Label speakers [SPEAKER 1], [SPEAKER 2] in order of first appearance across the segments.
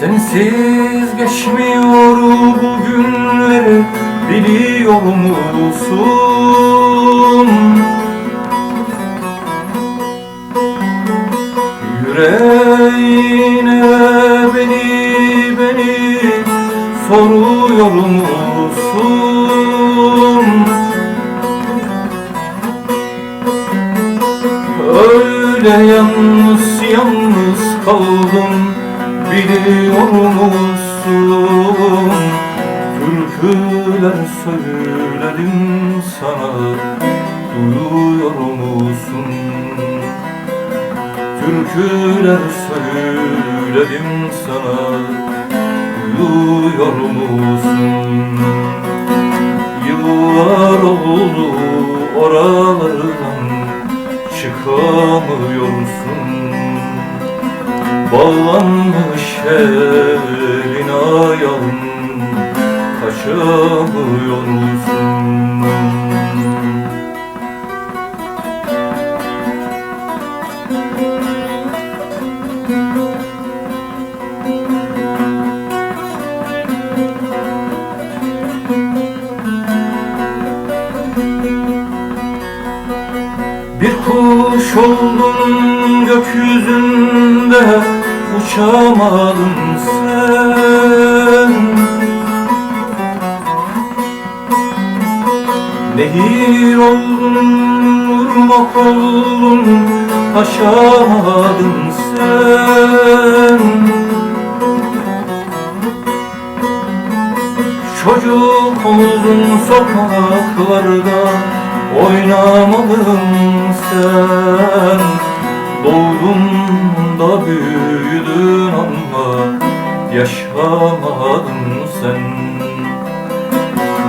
[SPEAKER 1] Sensiz geçmiyor bu günleri biliyor musun? Yüreğine beni beni soruyor musun? Öyle yalnız yalnız kaldım biliyor musun? Türküler söyledim sana duyuyor musun? Türküler söyledim sana duyuyor musun? Bağlanmış elin ayağın kaçamıyorsun Bir kuş oldun gökyüzünde uçamadın sen. Nehir oldun, ırmak oldun, aşamadın sen. Çocuk oldun sokaklarda oynamadın sen yaşamadın sen.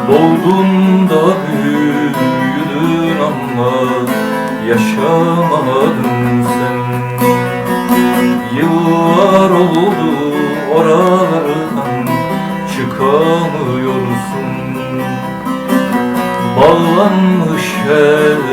[SPEAKER 1] Doğdun da büyüdün ama yaşamadın sen. Yıllar oldu oralardan çıkamıyorsun. Bağlanmış ayağın